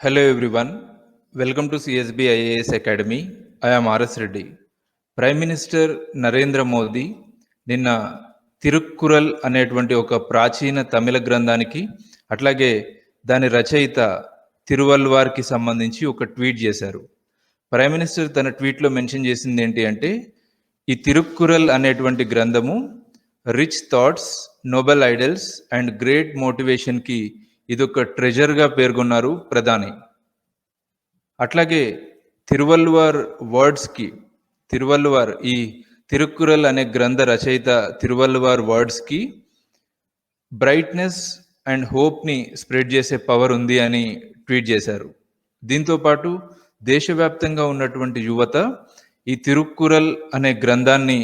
Hello everyone welcome to CSB IAS academy I'm R S Reddy prime minister Narendra Modi నిన్న తిరుక్కురల్ అనేటువంటి ఒక ప్రాచీన తమిళ గ్రంథానికి అట్లాగే దాని రచయిత తిరువల్వార్కి సంబంధించి ఒక ట్వీట్ చేశారు. ప్రైమ్ మినిస్టర్ తన ట్వీట్లో మెన్షన్ చేసింది ఏంటి అంటే ఈ తిరుక్కురల్ అనేటువంటి గ్రంథము rich thoughts noble ideals and great మోటివేషన్కి ఇదొక ట్రెజర్గా పేర్కొన్నారు ప్రధాని. అట్లాగే తిరువల్లువార్ వర్డ్స్కి తిరువల్లువార్ ఈ తిరుక్కురల్ అనే గ్రంథ రచయిత తిరువల్లువార్ వర్డ్స్కి బ్రైట్నెస్ అండ్ హోప్ని స్ప్రెడ్ చేసే పవర్ ఉంది అని ట్వీట్ చేశారు. దీంతో పాటు దేశవ్యాప్తంగా ఉన్నటువంటి యువత ఈ తిరుక్కురల్ అనే గ్రంథాన్ని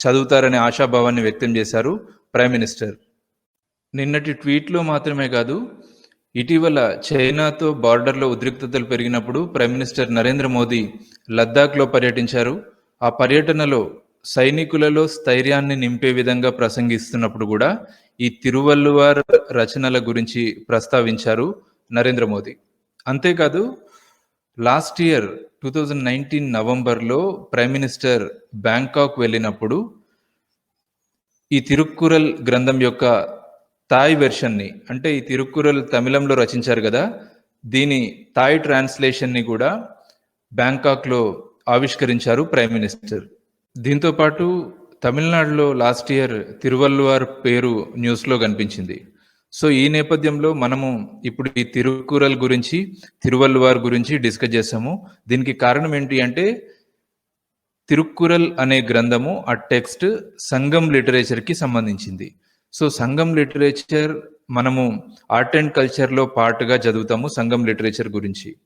చదువుతారనే ఆశాభావాన్ని వ్యక్తం చేశారు ప్రైమ్ మినిస్టర్. నిన్నటి ట్వీట్లో మాత్రమే కాదు ఇటీవల చైనాతో బార్డర్లో ఉద్రిక్తతలు పెరిగినప్పుడు ప్రైమ్ మినిస్టర్ నరేంద్ర మోదీ లద్దాఖ్లో పర్యటించారు. ఆ పర్యటనలో సైనికులలో స్థైర్యాన్ని నింపే విధంగా ప్రసంగిస్తున్నప్పుడు కూడా ఈ తిరువల్లువార్ రచనల గురించి ప్రస్తావించారు నరేంద్ర మోదీ. అంతేకాదు last year two thousand nineteen నవంబర్లో ప్రైమ్ మినిస్టర్ బ్యాంకాక్ వెళ్ళినప్పుడు ఈ తిరుక్కురల్ గ్రంథం యొక్క తాయ్ వెర్షన్ని అంటే ఈ తిరుక్కురల్ తమిళంలో రచించారు కదా దీని తాయ్ ట్రాన్స్లేషన్ని కూడా బ్యాంకాక్లో ఆవిష్కరించారు ప్రైమ్ మినిస్టర్. దీంతో పాటు తమిళనాడులో లాస్ట్ ఇయర్ తిరువల్లువార్ పేరు న్యూస్లో కనిపించింది. సో ఈ నేపథ్యంలో మనము ఇప్పుడు ఈ తిరుక్కురల్ గురించి తిరువల్లువార్ గురించి డిస్కస్ చేసాము దీనికి కారణం ఏంటి అంటే తిరుక్కురల్ అనే గ్రంథము ఆ టెక్స్ట్ సంఘం లిటరేచర్కి సంబంధించింది. సో సంఘం లిటరేచర్ మనము ఆర్ట్ అండ్ కల్చర్లో పాటుగా చదువుతాము సంఘం లిటరేచర్ గురించి.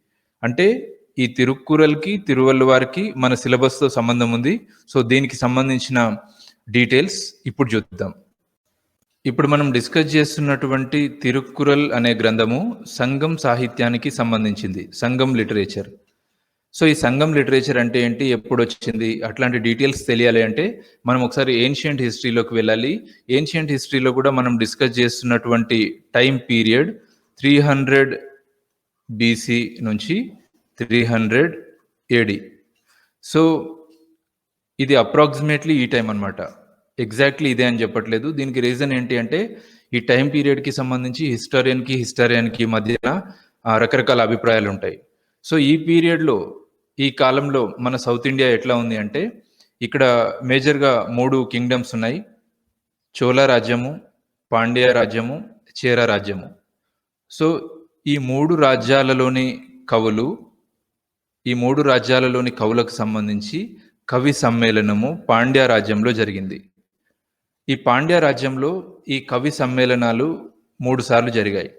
అంటే ఈ తిరుక్కురల్కి తిరువల్లువారికి మన సిలబస్తో సంబంధం ఉంది. సో దీనికి సంబంధించిన డీటెయిల్స్ ఇప్పుడు చూద్దాం. ఇప్పుడు మనం డిస్కస్ చేస్తున్నటువంటి తిరుక్కురల్ అనే గ్రంథము సంఘం సాహిత్యానికి సంబంధించింది సంఘం లిటరేచర్. సో ఈ సంఘం లిటరేచర్ అంటే ఏంటి? ఎప్పుడు వచ్చింది అట్లాంటి డీటెయిల్స్ తెలియాలి అంటే మనం ఒకసారి ఏన్షియంట్ హిస్టరీలోకి వెళ్ళాలి. ఏన్షియంట్ హిస్టరీలో కూడా మనం డిస్కస్ చేస్తున్నటువంటి time period three hundred BC నుంచి త్రీ హండ్రెడ్ ఏడి. సో ఇది అప్రాక్సిమేట్లీ ఈ టైం అనమాట ఎగ్జాక్ట్లీ ఇదే అని చెప్పట్లేదు. దీనికి రీజన్ ఏంటి అంటే ఈ టైం పీరియడ్కి సంబంధించి హిస్టారియన్కి హిస్టారియన్కి మధ్య ఆ, రకరకాల అభిప్రాయాలు ఉంటాయి సో ఈ పీరియడ్లో ఈ కాలంలో మన సౌత్ ఇండియా ఎట్లా ఉంది అంటే ఇక్కడ మేజర్గా మూడు కింగ్డమ్స్ ఉన్నాయి. చోళ రాజ్యము పాండ్య రాజ్యము చేర రాజ్యము. సో ఈ మూడు రాజ్యాలలోని కవులు ఈ మూడు రాజ్యాలలోని కవులకు సంబంధించి కవి సమ్మేళనము పాండ్య రాజ్యంలో జరిగింది. ఈ పాండ్య రాజ్యంలో ఈ కవి సమ్మేళనాలు మూడు సార్లు జరిగాయి.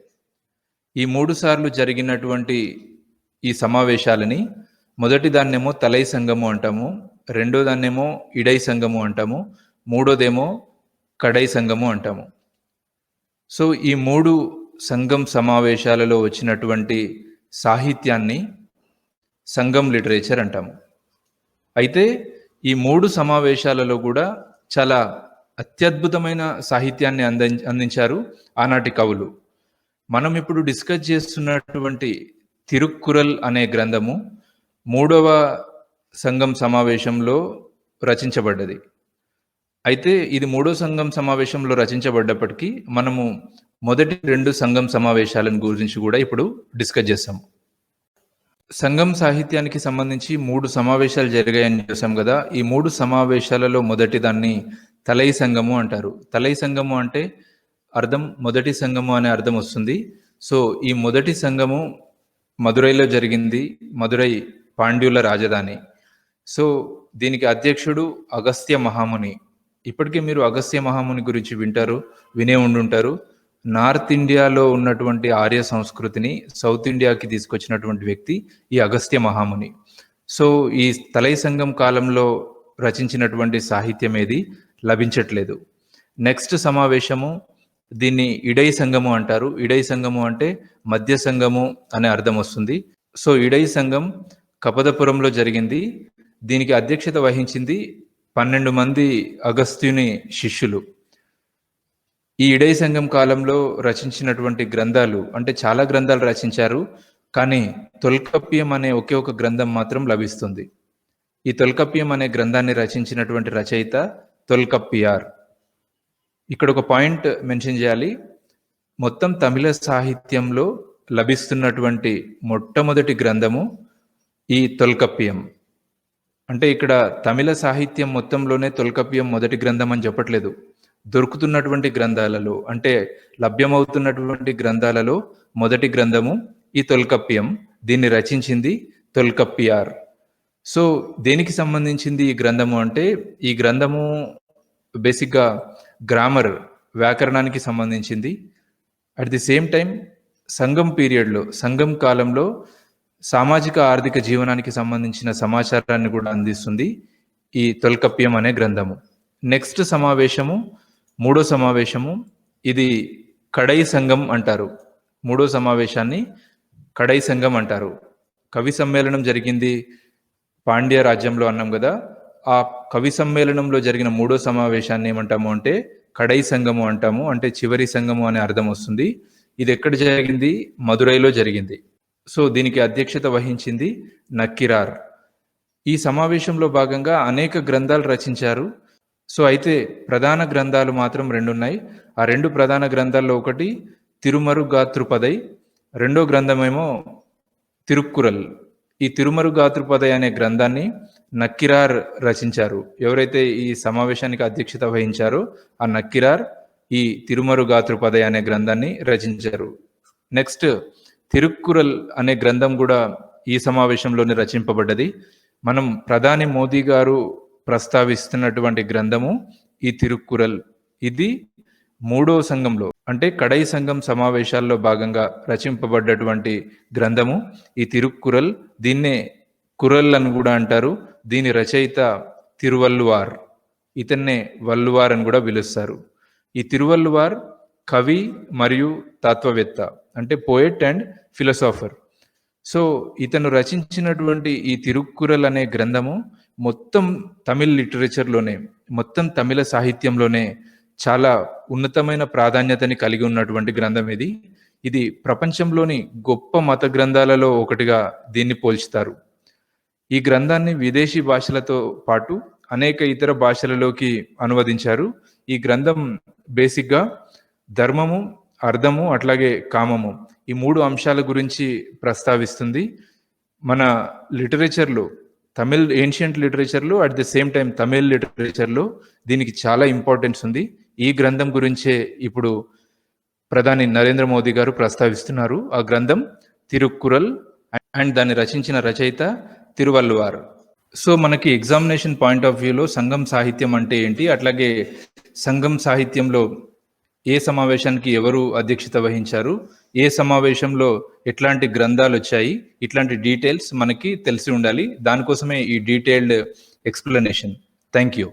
ఈ మూడు సార్లు జరిగినటువంటి ఈ సమావేశాలని మొదటి దాన్నేమో తలై సంఘము అంటాము రెండో దాన్నేమో ఇడై సంఘము అంటాము మూడోదేమో కడై సంఘము అంటాము. సో ఈ మూడు సంఘం సమావేశాలలో వచ్చినటువంటి సాహిత్యాన్ని సంఘం లిటరేచర్ అంటాము. అయితే ఈ మూడు సమావేశాలలో కూడా చాలా అత్యద్భుతమైన సాహిత్యాన్ని అంది అందించారు ఆనాటి కవులు. మనం ఇప్పుడు డిస్కస్ చేస్తున్నటువంటి తిరుక్కురల్ అనే గ్రంథము మూడవ సంఘం సమావేశంలో రచించబడ్డది. అయితే ఇది మూడో సంఘం సమావేశంలో రచించబడ్డప్పటికీ మనము మొదటి రెండు సంఘం సమావేశాలను గురించి కూడా ఇప్పుడు డిస్కస్ చేస్తాము. సంఘం సాహిత్యానికి సంబంధించి మూడు సమావేశాలు జరిగాయని చూసాం కదా ఈ మూడు సమావేశాలలో మొదటి దాన్ని తలై సంఘము అంటారు. తలై సంఘము అంటే అర్థం మొదటి సంఘము అనే అర్థం వస్తుంది. సో ఈ మొదటి సంఘము మదురైలో జరిగింది. మదురై పాండ్యుల రాజధాని. సో దీనికి అధ్యక్షుడు అగస్త్య మహాముని. ఇప్పటికే మీరు అగస్త్య మహాముని గురించి వింటారు వినే ఉండుంటారు. నార్త్ ఇండియాలో ఉన్నటువంటి ఆర్య సంస్కృతిని సౌత్ ఇండియాకి తీసుకొచ్చినటువంటి వ్యక్తి ఈ అగస్త్య మహాముని. సో ఈ తలై సంఘం కాలంలో రచించినటువంటి సాహిత్యం ఏది? లభించట్లేదు. నెక్స్ట్ సమావేశము దీన్ని ఇడై సంఘము అంటారు. ఇడై సంఘము అంటే మధ్య సంఘము అనే అర్థం వస్తుంది. సో ఇడై సంఘం కపదపురంలో జరిగింది. దీనికి అధ్యక్షత వహించింది పన్నెండు మంది అగస్త్యుని శిష్యులు. ఈ ఇడై సంఘం కాలంలో రచించినటువంటి గ్రంథాలు అంటే చాలా గ్రంథాలు రచించారు. కానీ తొల్కప్యం అనే ఒకే ఒక గ్రంథం మాత్రం లభిస్తుంది. ఈ తొల్కప్యం అనే గ్రంథాన్ని రచించినటువంటి రచయిత తొల్కప్పియార్. ఇక్కడ ఒక పాయింట్ మెన్షన్ చేయాలి. మొత్తం తమిళ సాహిత్యంలో లభిస్తున్నటువంటి మొట్టమొదటి గ్రంథము ఈ తొల్కప్పియం. అంటే ఇక్కడ తమిళ సాహిత్యం మొత్తంలోనే తొల్కప్పియం మొదటి గ్రంథం అని చెప్పట్లేదు. దొరుకుతున్నటువంటి గ్రంథాలలో అంటే లభ్యమవుతున్నటువంటి గ్రంథాలలో మొదటి గ్రంథము ఈ తొల్కప్పియం. దీన్ని రచించింది తొల్కప్పియార్. సో దేనికి సంబంధించింది ఈ గ్రంథము అంటే ఈ గ్రంథము బేసిక్గా గ్రామర్ వ్యాకరణానికి సంబంధించింది. అట్ ది సేమ్ టైం సంఘం పీరియడ్లో సంఘం కాలంలో సామాజిక ఆర్థిక జీవనానికి సంబంధించిన సమాచారాన్ని కూడా అందిస్తుంది ఈ తొల్కప్యం అనే గ్రంథము. నెక్స్ట్ సమావేశము మూడో సమావేశము ఇది కడై సంఘం అంటారు. మూడో సమావేశాన్ని కడై సంఘం అంటారు. కవి సమ్మేళనం జరిగింది పాండ్య రాజ్యంలో అన్నాం కదా. ఆ కవి సమ్మేళనంలో జరిగిన మూడో సమావేశాన్ని ఏమంటాము అంటే కడై సంఘము అంటాము. అంటే చివరి సంఘము అనే అర్థం వస్తుంది. ఇది ఎక్కడ జరిగింది? మదురైలో జరిగింది. సో దీనికి అధ్యక్షత వహించింది నక్కిరార్. ఈ సమావేశంలో భాగంగా అనేక గ్రంథాలు రచించారు. సో అయితే ప్రధాన గ్రంథాలు మాత్రం రెండు ఉన్నాయి ఆ రెండు ప్రధాన గ్రంథాల్లో ఒకటి తిరుమరు గాతృపదై రెండో గ్రంథమేమో తిరుక్కురల్. ఈ తిరుమరుగాతృపదై అనే గ్రంథాన్ని నక్కిరార్ రచించారు. ఎవరైతే ఈ సమావేశానికి అధ్యక్షత వహించారో ఆ నక్కిరార్ ఈ తిరుమరుగాతృపదై అనే గ్రంథాన్ని రచించారు. నెక్స్ట్ తిరుక్కురల్ అనే గ్రంథం కూడా ఈ సమావేశంలోనే రచింపబడ్డది. మనం ప్రధాని మోదీ గారు ప్రస్తావిస్తున్నటువంటి గ్రంథము ఈ తిరుక్కురల్. ఇది మూడో సంఘంలో అంటే కడై సంఘం సమావేశాల్లో భాగంగా రచింపబడ్డటువంటి గ్రంథము ఈ తిరుక్కురల్. దీన్నే కురల్ అని కూడా అంటారు. దీని రచయిత తిరువల్లువార్. ఇతన్నే వల్లువార్ అని కూడా పిలుస్తారు. ఈ తిరువల్లువార్ కవి మరియు తత్వవేత్త. అంటే పోయెట్ అండ్ ఫిలసాఫర్ సో ఇతను రచించినటువంటి ఈ తిరుక్కురల్ అనే గ్రంథము మొత్తం తమిళ్ లిటరేచర్లోనే మొత్తం తమిళ సాహిత్యంలోనే చాలా ఉన్నతమైన ప్రాధాన్యతని కలిగి ఉన్నటువంటి గ్రంథం ఇది. ఇది ప్రపంచంలోని గొప్ప మత గ్రంథాలలో ఒకటిగా దీన్ని పోల్చుతారు. ఈ గ్రంథాన్ని విదేశీ భాషలతో పాటు అనేక ఇతర భాషలలోకి అనువదించారు. ఈ గ్రంథం బేసిక్గా ధర్మము అర్థము అట్లాగే కామము ఈ మూడు అంశాల గురించి ప్రస్తావిస్తుంది. మన లిటరేచర్లో Tamil ancient లిటరేచర్లో at the same time Tamil లిటరేచర్లో దీనికి చాలా ఇంపార్టెన్స్ ఉంది. ఈ గ్రంథం గురించే ఇప్పుడు ప్రధాని నరేంద్ర మోదీ గారు ప్రస్తావిస్తున్నారు. ఆ గ్రంథం తిరుక్కురల్ అండ్ దాన్ని రచించిన రచయిత తిరువల్లువారు. సో మనకి ఎగ్జామినేషన్ పాయింట్ ఆఫ్ వ్యూలో సంఘం సాహిత్యం అంటే ఏంటి? అట్లాగే సంఘం సాహిత్యంలో ఏ సమావేశానికి ఎవరు అధ్యక్షత వహించారు? ఏ సమావేశంలో ఎట్లాంటి గ్రంథాలు వచ్చాయి? ఇట్లాంటి డీటెయిల్స్ మనకి తెలిసి ఉండాలి. దానికోసమే ఈ డీటెయిల్డ్ ఎక్స్ప్లెనేషన్. Thank you.